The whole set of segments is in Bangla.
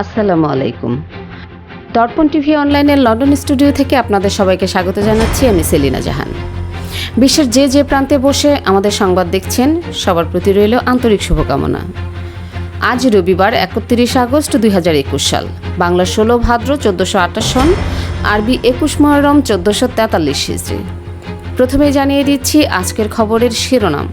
আসসালামু আলাইকুম। দর্পণ টিভি অনলাইনের লন্ডন স্টুডিও থেকে আপনাদের সবাইকে স্বাগত জানাচ্ছি। আমি সেলিনা জাহান। বিশ্বের যে যে প্রান্তে বসে আমাদের সংবাদ দেখছেন, সবার প্রতি রইল আন্তরিক শুভকামনা। আজ রবিবার, একত্রিশ আগস্ট দুই হাজার একুশ সাল। বাংলা ষোলো ভাদ্র চোদ্দোশো আঠাশ সন, আরবি একুশ মহরম চোদ্দোশো তেতাল্লিশ হিজড়ি। প্রথমে জানিয়ে দিচ্ছি আজকের খবরের শিরোনাম।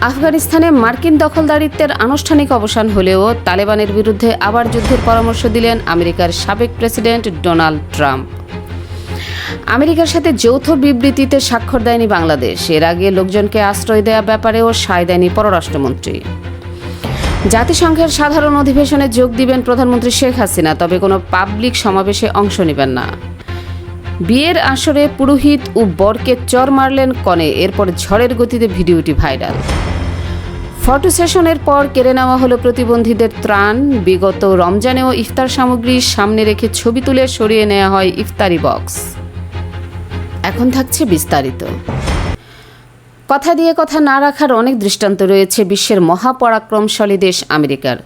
আফগানিস্তানে মার্কিন দখলদারিত্বের আনুষ্ঠানিক অবসান হলেও তালেবানের বিরুদ্ধে আবার যুদ্ধের পরামর্শ দিলেন আমেরিকার সাবেক প্রেসিডেন্ট ডোনাল্ড ট্রাম্প। আমেরিকার সাথে যৌথ বিবৃতিতে স্বাক্ষর দেয়নি বাংলাদেশ। এর আগে লোকজনকে আশ্রয় দেওয়া ব্যাপারেও সায় দেয়নি পররাষ্ট্রমন্ত্রী। জাতিসংঘের সাধারণ অধিবেশনে যোগ দিবেন প্রধানমন্ত্রী শেখ হাসিনা, তবে কোনো পাবলিক সমাবেশে অংশ নেবেন না। বিয়ের আসরে পুরোহিত ও বরকে চর মারলেন কনে, এরপর ঝড়ের গতিতে ভিডিওটি ভাইরাল। ফটো সেশনের পর কেড়ে নেওয়া হলো প্রতিবন্ধীদের ত্রাণ। বিগত রমজানেও ইফতার সামগ্রী সামনে রেখে ছবি তুলে সরিয়ে নেওয়া হয় ইফতারি বক্স। এখন থাকছে বিস্তারিত। কথা দিয়ে কথা না রাখার অনেক দৃষ্টান্ত রয়েছে বিশ্বের মহাপরাক্রমশালী দেশ আমেরিকার।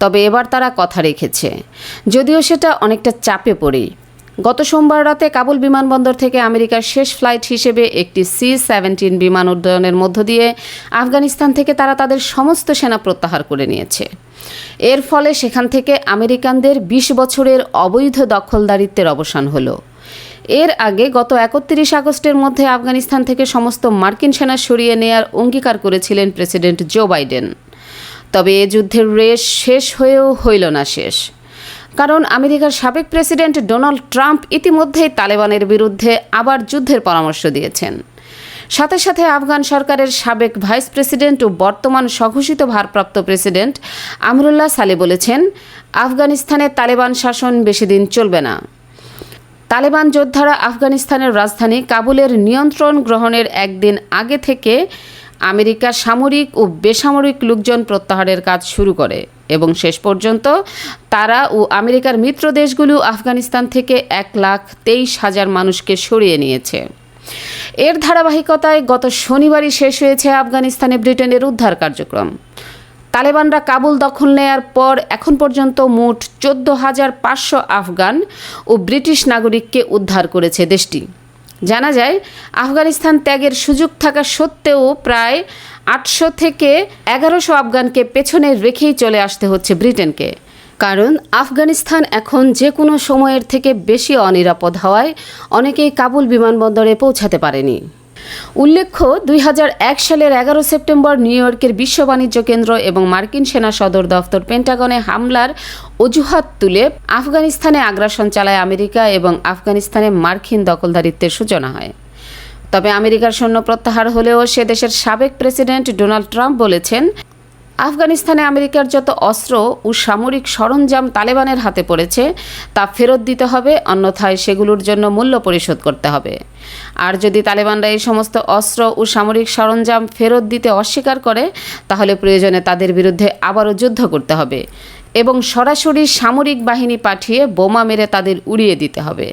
তবে এবার তারা কথা রেখেছে। যদিও সেটা অনেকটা চাপে পড়েই। গত সোমবার রাতে কাবুল বিমানবন্দর থেকে আমেরিকার শেষ ফ্লাইট হিসেবে একটি সি সেভেন্টিন বিমান উড্ডয়নের মধ্য দিয়ে আফগানিস্তান থেকে তারা তাদের সমস্ত সেনা প্রত্যাহার করে নিয়েছে। এর ফলে সেখান থেকে আমেরিকানদের ২০ বছরের অবৈধ দখলদারিত্বের অবসান হলো। এর আগে গত একত্রিশ আগস্টের মধ্যে আফগানিস্তান থেকে সমস্ত মার্কিন সেনা সরিয়ে নেয়ার অঙ্গীকার করেছিলেন প্রেসিডেন্ট জো বাইডেন। তবে এ যুদ্ধের রেশ শেষ হয়েও হইল না শেষ। কারণ আমেরিকার সাবেক প্রেসিডেন্ট ডোনাল্ড ট্রাম্প ইতিমধ্যেই তালেবানের বিরুদ্ধে আবার যুদ্ধের পরামর্শ দিয়েছেন। সাথে সাথে আফগান সরকারের সাবেক ভাইস প্রেসিডেন্ট ও বর্তমান স্বঘোষিত ভারপ্রাপ্ত প্রেসিডেন্ট আমরুল্লাহ সালে বলেছেন, আফগানিস্তানে তালেবান শাসন বেশি দিন চলবে না। তালেবান যোদ্ধারা আফগানিস্তানের রাজধানী কাবুলের নিয়ন্ত্রণ গ্রহণের একদিন আগে থেকে আমেরিকা সামরিক ও বেসামরিক লোকজন প্রত্যাহারের কাজ শুরু করে। এবং শেষ পর্যন্ত তারা ও আমেরিকার মিত্র দেশগুলো আফগানিস্তান থেকে এক লাখ তেইশ হাজার মানুষকে সরিয়ে নিয়েছে। এর ধারাবাহিকতায় গত শনিবারই শেষ হয়েছে আফগানিস্তানে ব্রিটেনের উদ্ধার কার্যক্রম। তালেবানরা কাবুল দখল নেয়ার পর এখন পর্যন্ত মোট চোদ্দ হাজার পাঁচশো আফগান ও ব্রিটিশ নাগরিককে উদ্ধার করেছে দেশটি। জানা যায়, আফগানিস্তান ত্যাগের সুযোগ থাকা সত্ত্বেও প্রায় আটশো থেকে এগারোশো আফগানকে পেছনে রেখেই চলে আসতে হচ্ছে ব্রিটেনকে। কারণ আফগানিস্তান এখন যে কোনো সময়ের থেকে বেশি অনিরাপদ হওয়ায় অনেকেই কাবুল বিমানবন্দরে পৌঁছাতে পারেনি। উল্লেখ্য, দুই হাজার এক সালের এগারো সেপ্টেম্বর নিউ ইয়র্কের বিশ্ব বাণিজ্য কেন্দ্র এবং মার্কিন সেনা সদর দফতর পেন্টাগনে হামলার অজুহাত তুলে আফগানিস্তানে আগ্রাসন চালায় আমেরিকা এবং আফগানিস্তানে মার্কিন দখলদারিত্বের সূচনা হয়। তবে আমেরিকার সৈন্য প্রত্যাহার হলেও সে দেশের সাবেক প্রেসিডেন্ট ডোনাল্ড ট্রাম্প বলেছেন, আফগানিস্তানে আমেরিকার যত অস্ত্র ও সামরিক সরঞ্জাম তালেবানের হাতে পড়েছে, তা ফেরত দিতে হবে, অন্যথায় সেগুলোর জন্য মূল্য পরিশোধ করতে হবে। আর যদি তালেবানরা এই সমস্ত অস্ত্র ও সামরিক সরঞ্জাম ফেরত দিতে অস্বীকার করে, তাহলে প্রয়োজনে তাদের বিরুদ্ধে আবারও যুদ্ধ করতে হবে এবং সরাসরি সামরিক বাহিনী পাঠিয়ে বোমা মেরে তাদের উড়িয়ে দিতে হবে।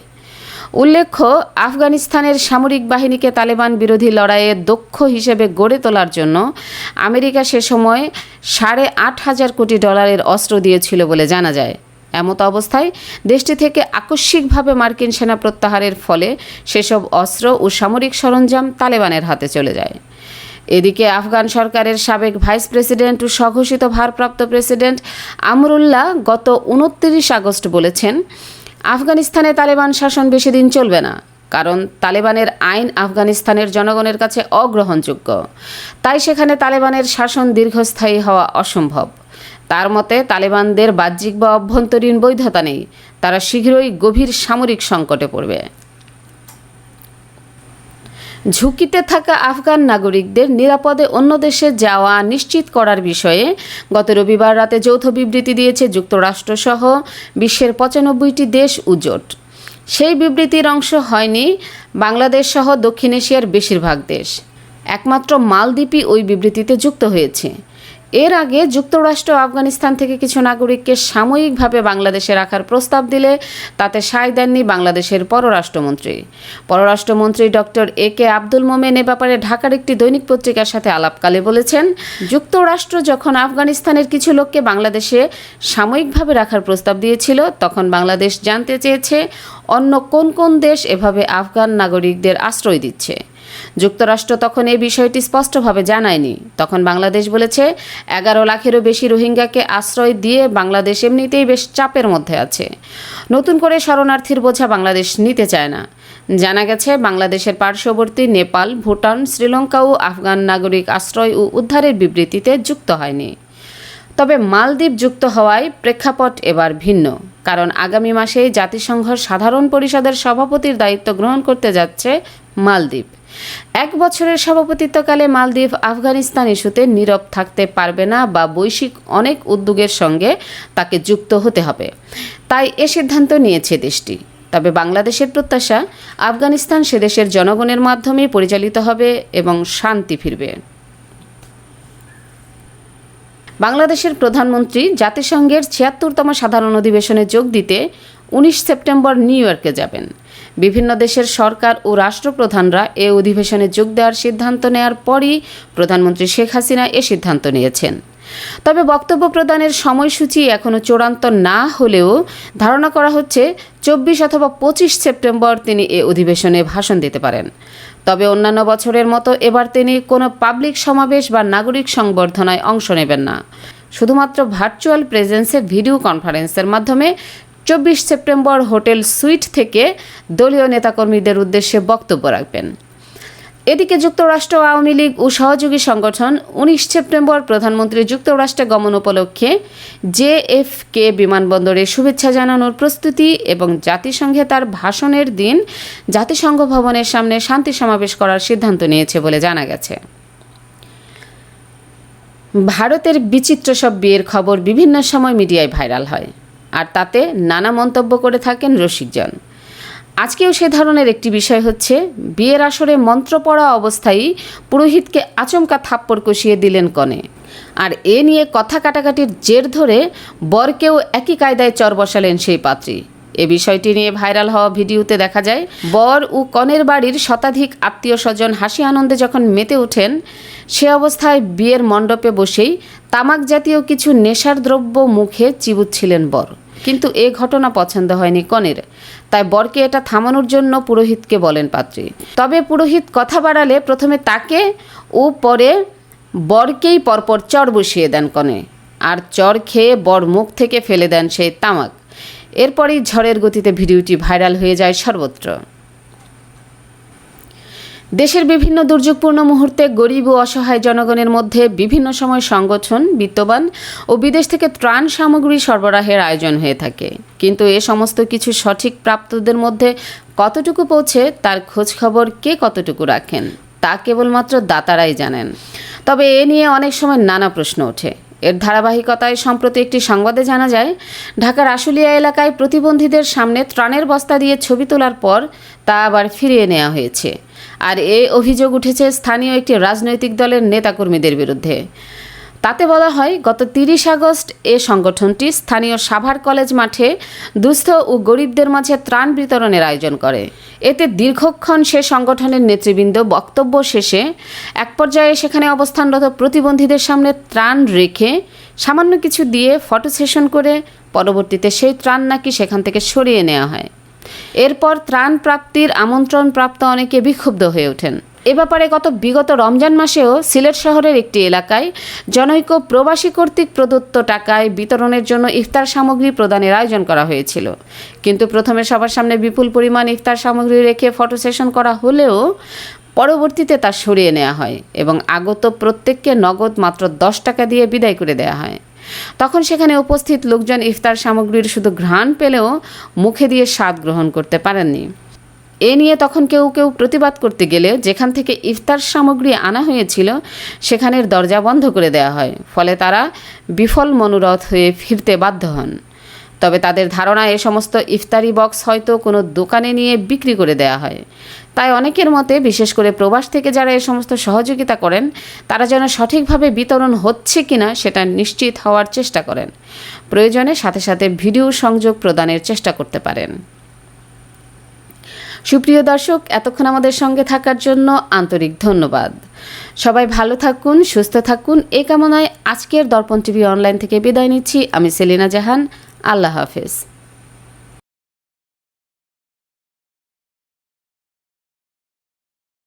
উল্লেখ্য, আফগানিস্তানের সামরিক বাহিনীকে তালেবান বিরোধী লড়াইয়ে দক্ষ হিসেবে গড়ে তোলার জন্য আমেরিকা সে সময় সাড়ে আট হাজার কোটি ডলারের অস্ত্র দিয়েছিল বলে জানা যায়। এমত অবস্থায় দেশটি থেকে আকস্মিকভাবে মার্কিন সেনা প্রত্যাহারের ফলে সেসব অস্ত্র ও সামরিক সরঞ্জাম তালেবানের হাতে চলে যায়। এদিকে আফগান সরকারের সাবেক ভাইস প্রেসিডেন্ট ও স্বঘোষিত ভারপ্রাপ্ত প্রেসিডেন্ট আমরুল্লাহ গত উনত্রিশ আগস্ট বলেছেন আফগানিস্তানে তালেবান শাসন বেশি দিন চলবে না, কারণ তালেবানের আইন আফগানিস্তানের জনগণের কাছে অগ্রহণযোগ্য। তাই সেখানে তালেবানের শাসন দীর্ঘস্থায়ী হওয়া অসম্ভব। তার মতে, তালেবানদের বাহ্যিক বা অভ্যন্তরীণ বৈধতা নেই, তারা শীঘ্রই গভীর সামরিক সংকটে পড়বে। ঝুঁকিতে থাকা আফগান নাগরিকদের নিরাপদে অন্য দেশে যাওয়া নিশ্চিত করার বিষয়ে গত রবিবার রাতে যৌথ বিবৃতি দিয়েছে যুক্তরাষ্ট্রসহ বিশ্বের পঁচানব্বইটি দেশ উজোট। সেই বিবৃতির অংশ হয়নি বাংলাদেশ সহ দক্ষিণ এশিয়ার বেশিরভাগ দেশ। একমাত্র মালদ্বীপই ওই বিবৃতিতে যুক্ত হয়েছে। এর আগে যুক্তরাষ্ট্র আফগানিস্তান থেকে কিছু নাগরিককে সাময়িকভাবে বাংলাদেশে রাখার প্রস্তাব দিলে তাতে সায় দেননি বাংলাদেশের পররাষ্ট্রমন্ত্রী। পররাষ্ট্রমন্ত্রী ডক্টর এ কে আব্দুল মোমেন এ ব্যাপারে ঢাকার একটি দৈনিক পত্রিকার সাথে আলাপকালে বলেছেন, যুক্তরাষ্ট্র যখন আফগানিস্তানের কিছু লোককে বাংলাদেশে সাময়িকভাবে রাখার প্রস্তাব দিয়েছিল, তখন বাংলাদেশ জানতে চেয়েছে অন্য কোন কোন দেশ এভাবে আফগান নাগরিকদের আশ্রয় দিচ্ছে। যুক্তরাষ্ট্র তখন এই বিষয়টি স্পষ্টভাবে জানায়নি। তখন বাংলাদেশ বলেছে, এগারো লাখেরও বেশি রোহিঙ্গাকে আশ্রয় দিয়ে বাংলাদেশ এমনিতেই বেশ চাপের মধ্যে আছে। নতুন করে শরণার্থীর বোঝা বাংলাদেশ নিতে চায় না। জানা গেছে, বাংলাদেশের পার্শ্ববর্তী নেপাল, ভুটান, শ্রীলঙ্কা ও আফগান নাগরিক আশ্রয় ও উদ্ধারের বিবৃতিতে যুক্ত হয়নি। তবে মালদ্বীপ যুক্ত হওয়ায় প্রেক্ষাপট এবার ভিন্ন। কারণ আগামী মাসেই জাতিসংঘ সাধারণ পরিষদের সভাপতির দায়িত্ব গ্রহণ করতে যাচ্ছে মালদ্বীপ। এক বছরের সভাপতিত্বকালে মালদ্বীপ আফগানিস্তান ইস্যুতে নীরব থাকতে পারবে না বা বৈশ্বিক অনেক উদ্যোগের সঙ্গে তাকে যুক্ত হতে হবে। তাই এ সিদ্ধান্ত নিয়েছে দেশটি। তবে বাংলাদেশের প্রত্যাশা, আফগানিস্তান সে দেশের জনগণের মাধ্যমে পরিচালিত হবে এবং শান্তি ফিরবে। বাংলাদেশের প্রধানমন্ত্রী জাতিসংঘের ছিয়াত্তরতম সাধারণ অধিবেশনে যোগ দিতে উনিশ সেপ্টেম্বর নিউ ইয়র্কে যাবেন। বিভিন্ন দেশের সরকার ও রাষ্ট্রপ্রধানরা এ অধিবেশনে যোগ দেওয়ার সিদ্ধান্ত নেওয়ার পরই প্রধানমন্ত্রী শেখ হাসিনা এ সিদ্ধান্ত নিয়েছেন। তবে বক্তব্য প্রদানের সময়সূচি এখনও চূড়ান্ত না হলেও ধারণা করা হচ্ছে চব্বিশ অথবা পঁচিশ সেপ্টেম্বর তিনি এ অধিবেশনে ভাষণ দিতে পারেন। তবে অন্যান্য বছরের মতো এবার তিনি কোনো পাবলিক সমাবেশ বা নাগরিক সংবর্ধনায় অংশ নেবেন না। শুধুমাত্র ভার্চুয়াল প্রেজেন্সে ভিডিও কনফারেন্সের মাধ্যমে চব্বিশ সেপ্টেম্বর হোটেল সুইট থেকে দলীয় নেতাকর্মীদের উদ্দেশ্যে বক্তব্য রাখবেন। এদিকে যুক্তরাষ্ট্র আওয়ামী লীগ ও সহযোগী সংগঠন উনিশ সেপ্টেম্বর প্রধানমন্ত্রী যুক্তরাষ্ট্রে গমন উপলক্ষে জেএফকে বিমানবন্দরে শুভেচ্ছা জানানোর প্রস্তুতি এবং জাতিসংঘে তার ভাষণের দিন জাতিসংঘ ভবনের সামনে শান্তি সমাবেশ করার সিদ্ধান্ত নিয়েছে বলে জানা গেছে। ভারতের বিচিত্র সব বিয়ের খবর বিভিন্ন সময় মিডিয়ায় ভাইরাল হয়। আর তাতে নানা মন্তব্য করে থাকেন রসিকজন। আজকেও সে ধরনের একটি বিষয় হচ্ছে, বিয়ের আসরে মন্ত্র পড়া অবস্থায় পুরোহিতকে আচমকা থাপ্পড় কষিয়ে দিলেন কনে। আর এ নিয়ে কথা কাটাকাটির জের ধরে বরকেও একই কায়দায় চর বসালেন সেই পাত্রী। এ বিষয়টি নিয়ে ভাইরাল হওয়া ভিডিওতে দেখা যায়, বর ও কনের বাড়ির শতাধিক আত্মীয় স্বজন হাসি আনন্দে যখন মেতে ওঠেন, সে অবস্থায় বিয়ের মণ্ডপে বসেই তামাক জাতীয় কিছু নেশার দ্রব্য মুখে চিবুচ্ছিলেন বর। কিন্তু এ ঘটনা পছন্দ হয়নি কনের, তাই বরকে এটা থামানোর জন্য পুরোহিতকে বলেন পাত্রী। তবে পুরোহিত কথা বাড়ালে প্রথমে তাকে ও পরে বরকেই পরপর চর বসিয়ে দেন কনে, আর চর খেয়ে বর মুখ থেকে ফেলে দেন সেই তামাক। এরপরই ঝড়ের গতিতে ভিডিওটি ভাইরাল হয়ে যায় সর্বত্র। দেশের বিভিন্ন দুর্যোগপূর্ণ মুহূর্তে গরিব ও অসহায় জনগণের মধ্যে বিভিন্ন সময় সংগঠন, বিত্তবান ও বিদেশ থেকে ত্রাণ সামগ্রী সরবরাহের আয়োজন হয়ে থাকে। কিন্তু এ সমস্ত কিছু সঠিক প্রাপ্তদের মধ্যে কতটুকু পৌঁছে, তার খোঁজ খবর কে কতটুকু রাখেন, তা কেবলমাত্র দাতারাই জানেন। তবে এ নিয়ে অনেক সময় নানা প্রশ্ন ওঠে। এর ধারাবাহিকতায় সম্প্রতি একটি সংবাদে জানা যায়, ঢাকার আশুলিয়া এলাকায় প্রতিবন্ধীদের সামনে ত্রাণের বস্তা দিয়ে ছবি তোলার পর তা আবার ফিরিয়ে নেওয়া হয়েছে। আর এ অভিযোগ উঠেছে স্থানীয় একটি রাজনৈতিক দলের নেতাকর্মীদের বিরুদ্ধে। তাতে বলা হয়, গত তিরিশ আগস্ট এ সংগঠনটি স্থানীয় সাভার কলেজ মাঠে দুস্থ ও গরিবদের মাঝে ত্রাণ বিতরণের আয়োজন করে। এতে দীর্ঘক্ষণ সে সংগঠনের নেতৃবৃন্দ বক্তব্য শেষে এক পর্যায়ে সেখানে অবস্থানরত প্রতিবন্ধীদের সামনে ত্রাণ রেখে সামান্য কিছু দিয়ে ফটো সেশন করে পরবর্তীতে সেই ত্রাণ নাকি সেখান থেকে সরিয়ে নেওয়া হয়। এরপর ত্রাণ প্রাপ্তির আমন্ত্রণ প্রাপ্ত অনেকে বিক্ষুব্ধ হয়ে ওঠেন। এ ব্যাপারে গত বিগত রমজান মাসেও সিলেট শহরের একটি এলাকায় জনৈক প্রবাসী কর্তৃক প্রদত্ত টাকায় বিতরণের জন্য ইফতার সামগ্রী প্রদানের আয়োজন করা হয়েছিল। কিন্তু প্রথমে সবার সামনে বিপুল পরিমাণ ইফতার সামগ্রী রেখে ফটো সেশন করা হলেও পরবর্তীতে তা সরিয়ে নেওয়া হয় এবং আগত প্রত্যেককে নগদ মাত্র দশ টাকা দিয়ে বিদায় করে দেওয়া হয়। তখন সেখানে উপস্থিত লোকজন ইফতার সামগ্রীর শুধু ঘ্রাণ পেলেও মুখে দিয়ে স্বাদ গ্রহণ করতে পারেননি। এ নিয়ে তখন কেউ কেউ প্রতিবাদ করতে গেলে যেখান থেকে ইফতার সামগ্রী আনা হয়েছিল, সেখানের দরজা বন্ধ করে দেওয়া হয়। ফলে তারা বিফল মনোরথ হয়ে ফিরতে বাধ্য হন। তবে তাদের ধারণা, এ সমস্ত ইফতারি বক্স হয়তো কোনো দোকানে নিয়ে বিক্রি করে দেওয়া হয়। তাই অনেকের মতে, বিশেষ করে প্রবাস থেকে যারা এ সমস্ত সহযোগিতা করেন, তারা যেন সঠিকভাবে বিতরণ হচ্ছে কিনা, সেটা নিশ্চিত হওয়ার চেষ্টা করেন। প্রয়োজনে সাথে সাথে ভিডিও সংযোগ প্রদানের চেষ্টা করতে পারেন। সুপ্রিয় দর্শক, এতক্ষণ আমাদের সঙ্গে থাকার জন্য আন্তরিক ধন্যবাদ। সবাই ভালো থাকুন, সুস্থ থাকুন, এ কামনায় আজকের দর্পণ টিভি অনলাইন থেকে বিদায় নিচ্ছি। আমি সেলিনা জাহান, আল্লাহ হাফেজ।